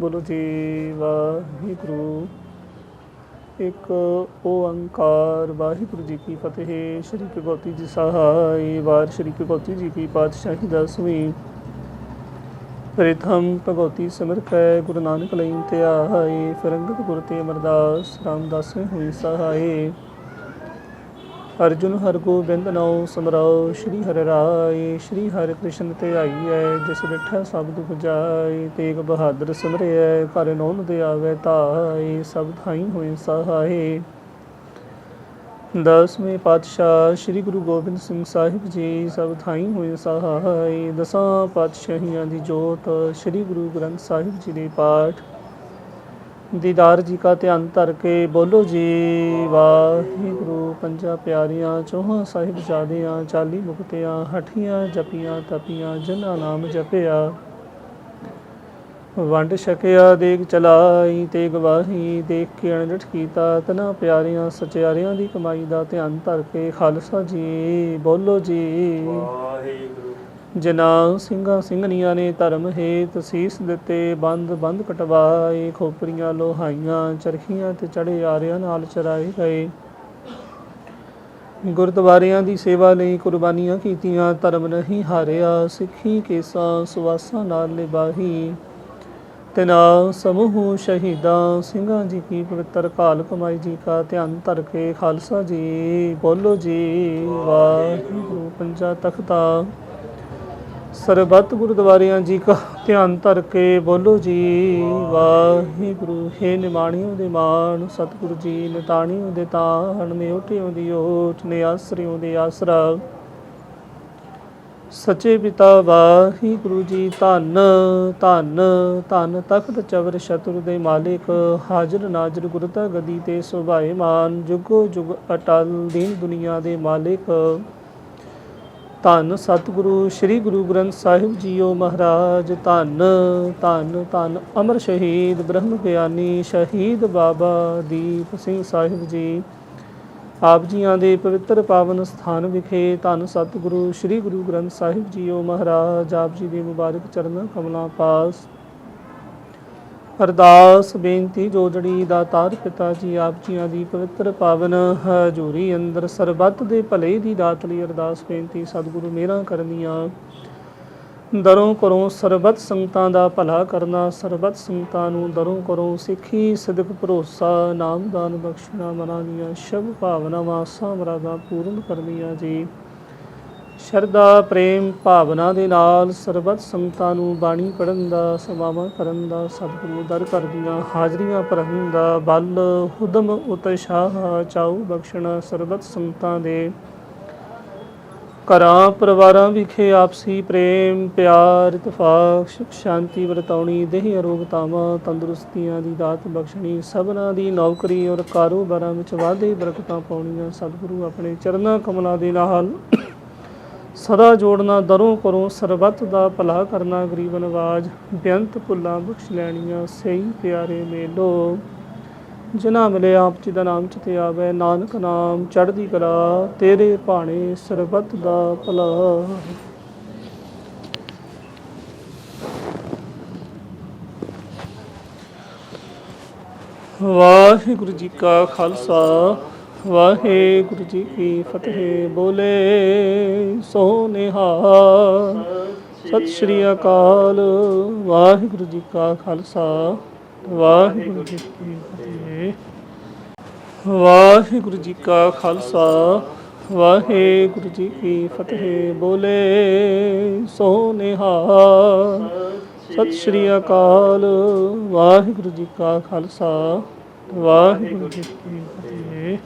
ਬੋਲੋ ਜੀ, ਵਾਹਿਗੁਰੂ। ਇੱਕ ਓੰਕਾਰ, ਵਾਹਿਗੁਰੂ ਜੀ ਕੀ ਫਤਿਹ। ਸ਼੍ਰੀ ਭਗਵਤੀ ਜੀ ਸਹਾਈ ਵਾਰ ਸ਼੍ਰੀ ਭਗਵਤੀ ਜੀ ਕੀ ਪਾਤਸ਼ਾਹੀ ਦਸਵੀਂ ਪ੍ਰਥਮ ਭਗਵਤੀ ਸਿਮਰ ਕੈ, ਗੁਰੂ ਨਾਨਕ ਲਈ ਧਿਆਏ। ਫਿਰੰਗਤ ਗੁਰ ਤੇ ਅਮਰਦਾਸ ਰਾਮਦਾਸ ਹੋਈ ਸਹਾਈ ਅਰਜੁਨ ਹਰ ਗੋਬਿੰਦ ਨਾਉ ਸਮਰਾਉ, ਸ਼੍ਰੀ ਹਰਿ ਰਾਏ, ਸ਼੍ਰੀ ਹਰਿ ਕ੍ਰਿਸ਼ਨ ਤੇ ਆਈਐ, ਜਿਸ ਡਿਠਾ ਸਭ ਦੁਖ ਜਾਏ, ਤੇਗ ਬਹਾਦਰ ਸਿਮਰਿਐ ਘਰ ਨੌਨ ਦੇ ਆਵੇ ਤਾਏ ਸਭ ਥਾਈ ਹੋਏ ਸਹਾਏ। ਦਸਵੇਂ ਪਾਤਸ਼ਾਹ ਸ੍ਰੀ ਗੁਰੂ ਗੋਬਿੰਦ ਸਿੰਘ ਸਾਹਿਬ ਜੀ, ਸਭ ਥਾਈ ਹੋਏ ਸਹਾਏ, ਦਸਾਂ ਪਾਤਸ਼ਾਹੀਆਂ ਦੀ ਜੋਤ ਸ੍ਰੀ ਗੁਰੂ ਗ੍ਰੰਥ ਸਾਹਿਬ ਜੀ ਦੇ ਪਾਠ। ਦੀਦਾਰ ਜੀ ਕਾ ਧਿਆਨ ਧਰ ਕੇ ਬੋਲੋ ਜੀ, ਵਾਹਿਗੁਰੂ ਪੰਜਾ ਪਿਆਰੀਆਂ, ਚੌਹਾਂ ਸਾਹਿਬ ਜਾਦਿਆਂ, ਚਾਲੀ ਮੁਕਤਿਆਂ, ਹਠੀਆਂ ਜਪੀਆਂ, ਤਪੀਆਂ, ਜਿਨ੍ਹਾਂ ਨਾਮ ਜਪਿਆ। ਵੰਡ ਛਕਿਆ, ਦੇਗ ਚਲਾਈ ਤੇ ਗਵਾਹੀ ਦੇਖ ਕੇ ਅਣਡਟ ਕੀਤਾ, ਤਨਾ ਪਿਆਰੀਆਂ, ਸਚਿਆਰਿਆਂ ਦੀ ਕਮਾਈ ਦਾ ਧਿਆਨ ਧਰ ਕੇ ਖਾਲਸਾ ਜੀ, ਬੋਲੋ ਜੀ। ਵਾਹਿਗੁਰੂ ਸਿੰਘਾਂ ਸਿੰਘਣੀਆਂ ਨੇ ਧਰਮ ਹੇਤ ਸੀਸ ਦਿੱਤੇ, ਬੰਦ ਬੰਦ ਕਟਵਾਏ, ਖੋਪਰੀਆਂ ਲੋਹਾਈਆਂ, ਚਰਖੀਆਂ ਤੇ ਚੜੇ ਆਰਿਆਂ ਨਾਲ ਚਰਾਏ ਗਏ। ਗੁਰਦੁਆਰਿਆਂ ਦੀ ਸੇਵਾ ਲਈ ਕੁਰਬਾਨੀਆਂ ਕੀਤੀਆਂ, ਧਰਮ ਨਹੀਂ ਹਾਰਿਆ, ਸਿੱਖੀ ਕੇਸਾਂ ਸੁਵਾਸਾਂ ਨਾਲ ਨਿਭਾਹੀ। ਤਿਨਾ ਸਮੂਹ ਸ਼ਹੀਦਾਂ, ਸਿੰਘਾਂ ਜੀ ਕੀ ਪਵਿੱਤਰ ਕਾਲ ਕਮਾਈ ਜੀ ਕਾ ਧਿਆਨ ਧਰ ਕੇ, ਖਾਲਸਾ ਜੀ ਬੋਲੋ ਜੀ, ਵਾਹਿਗੁਰੂ, ਪੰਜਾ ਤਖਤਾ। ਸਰਬੱਤ ਗੁਰਦੁਆਰਿਆਂ ਜੀ ਕਾ ਧਿਆਨ ਧਰ ਕੇ ਬੋਲੋ ਜੀ, ਵਾਹਿਗੁਰੂ, ਹੈ ਨਿਮਾਣਿਓ ਦੇ ਮਾਣ, ਸਤਿਗੁਰੂ ਜੀ ਨਿਤਾਣਿਓ ਦੇ ਤਾਣ, ਨਿਉਟਿਓ ਦੀ ਓਟ ਨੇ ਆਸਰਿਓ ਦੇ ਆਸਰਾ। ਸੱਚੇ ਪਿਤਾ ਵਾਹਿਗੁਰੂ ਜੀ, ਧੰਨ ਧੰਨ ਧੰਨ ਤਖਤ ਚਵਰ ਸ਼ਤੁਰ ਦੇ ਮਾਲਿਕ, ਹਾਜ਼ਰ ਨਾਜ਼ਰ ਗੁਰਤਾ ਗਦੀ ਤੇ ਸੁਭਾਏ ਮਾਨ, ਜੁਗੋ ਜੁਗ ਅਟਲ ਦੀਨ ਦੁਨੀਆ ਦੇ ਮਾਲਿਕ। ਧੰਨ ਸਤਿਗੁਰੂ, ਸ੍ਰੀ ਗੁਰੂ ਗ੍ਰੰਥ ਸਾਹਿਬ ਜੀਓ ਮਹਾਰਾਜ, ਧੰਨ ਧੰਨ ਧੰਨ ਅਮਰ ਸ਼ਹੀਦ ਬ੍ਰਹਮ ਗਿਆਨੀ ਸ਼ਹੀਦ ਬਾਬਾ ਦੀਪ ਸਿੰਘ ਸਾਹਿਬ ਜੀ। ਆਪ ਜੀਆਂ ਦੇ ਪਵਿੱਤਰ ਪਾਵਨ ਸਥਾਨ ਵਿਖੇ ਧੰਨ ਸਤਿਗੁਰੂ, ਸ੍ਰੀ ਗੁਰੂ ਗ੍ਰੰਥ ਸਾਹਿਬ ਜੀਓ ਮਹਾਰਾਜ, ਆਪ ਜੀ ਦੇ ਮੁਬਾਰਕ ਚਰਨਾਂ ਕਮਲਾਂ ਪਾਸ। ਅਰਦਾਸ ਬੇਨਤੀ ਜੋ ਜੜੀ ਦਾ ਤਾਰ ਪਿਤਾ ਜੀ ਆਪ ਜੀਆਂ ਦੀ ਪਵਿੱਤਰ ਪਾਵਨ ਹਜ਼ੂਰੀ ਅੰਦਰ ਸਰਬੱਤ ਦੇ ਭਲੇ ਦੀ ਦਾਤ ਲਈ ਅਰਦਾਸ ਬੇਨਤੀ ਸਤਿਗੁਰੂ ਮੇਰਾ ਕਰਨੀਆਂ। ਦਰੋਂ ਕਰੋ ਸਰਬੱਤ ਸੰਗਤਾਂ ਦਾ ਭਲਾ ਕਰਨਾ, ਸਰਬੱਤ ਸੰਗਤਾਂ ਨੂੰ ਦਰੋਂ ਕਰੋ ਸਿੱਖੀ, ਸਿਦਕ ਭਰੋਸਾ ਨਾਮਦਾਨ ਬਖਸ਼ਣਾ, ਮਨਾਂ ਦੀਆਂ ਸ਼ਬ ਭਾਵਨਾਵਾਂ ਸਾਮਰਾਦਾ ਪੂਰਨ ਕਰਨੀਆਂ ਜੀ। ਸ਼ਰਧਾ, ਪ੍ਰੇਮ, ਭਾਵਨਾ ਦੇ ਨਾਲ ਸਰਬੱਤ ਸੰਗਤਾਂ ਨੂੰ ਬਾਣੀ ਪੜਨ ਦਾ ਸਮਾਵਾਂ ਕਰਨ ਦਾ, ਸਤਿਗੁਰੂ ਦਰ ਕਰਦੀਆਂ ਹਾਜ਼ਰੀਆਂ ਭਰਨ ਦਾ ਬਲ, ਹੁਦਮ, ਉਤਸ਼ਾਹ ਚਾਉ ਬਖਸ਼ਣਾ ਸਰਬੱਤ ਸੰਗਤਾਂ ਦੇ। ਘਰਾਂ, ਪਰਿਵਾਰਾਂ ਵਿਖੇ ਆਪਸੀ ਪ੍ਰੇਮ, ਪਿਆਰ, ਇਤਫਾਕ, ਸੁਖ, ਸ਼ਾਂਤੀ ਵਰਤਾਉਣੀ ਦੇਹ ਅਰੋਗਤਾਵਾਂ ਤੰਦਰੁਸਤੀਆਂ ਦੀ ਦਾਤ ਬਖਸ਼ਣੀ, ਸਭਨਾ ਦੀ ਨੌਕਰੀ ਔਰ ਕਾਰੋਬਾਰਾਂ ਵਿੱਚ ਵਾਧੇ ਬਰਕਤਾਂ ਪਾਉਣੀਆਂ ਸਤਿਗੁਰੂ ਆਪਣੇ ਚਰਨਾਂ ਕਮਲਾਂ ਦੇ ਨਾਲ ਸਦਾ ਜੋੜਨਾ, ਦਰੋਂ ਕਰੋ ਸਰਬੱਤ ਦਾ ਭਲਾ ਕਰਨਾ ਗਰੀਬ ਨਵਾਜ ਬੇਅੰਤ ਭੁੱਲਾਂ ਬਖਸ਼ ਲੈਣੀਆਂ, ਸਹੀ ਪਿਆਰੇ ਮੇਲੋ। ਜਿਨ੍ਹਾਂ ਮਿਲੇ ਆਪ ਜੀ ਦਾ ਨਾਮ ਚਿਤੇ ਆਵੇ, ਨਾਨਕ ਨਾਮ ਚੜ੍ਹਦੀ ਕਲਾ, ਤੇਰੇ ਭਾਣੇ ਸਰਬੱਤ ਦਾ ਭਲਾ। ਵਾਹਿਗੁਰੂ ਜੀ ਕਾ ਖਾਲਸਾ। ਵਾਹਿਗੁਰੂ ਜੀ ਕੀ ਫਤਿਹ। ਬੋਲੇ ਸੋ ਨਿਹਾਲ ਸਤਿ ਸ਼੍ਰੀ ਅਕਾਲ। ਵਾਹਿਗੁਰੂ ਜੀ ਕਾ ਖਾਲਸਾ। ਵਾਹਿਗੁਰੂ ਜੀ ਕੀ ਫਤਿਹ। ਵਾਹਿਗੁਰੂ ਜੀ ਕਾ ਖਾਲਸਾ। ਵਾਹਿਗੁਰੂ ਜੀ ਕੀ ਫਤਿਹ। ਬੋਲੇ ਸੋ ਨਿਹਾਲ ਸਤਿ ਸ਼੍ਰੀ ਅਕਾਲ। ਵਾਹਿਗੁਰੂ ਜੀ ਕਾ ਖਾਲਸਾ। ਵਾਹਿਗੁਰੂ ਜੀ ਕੀ ਫਤਿਹ।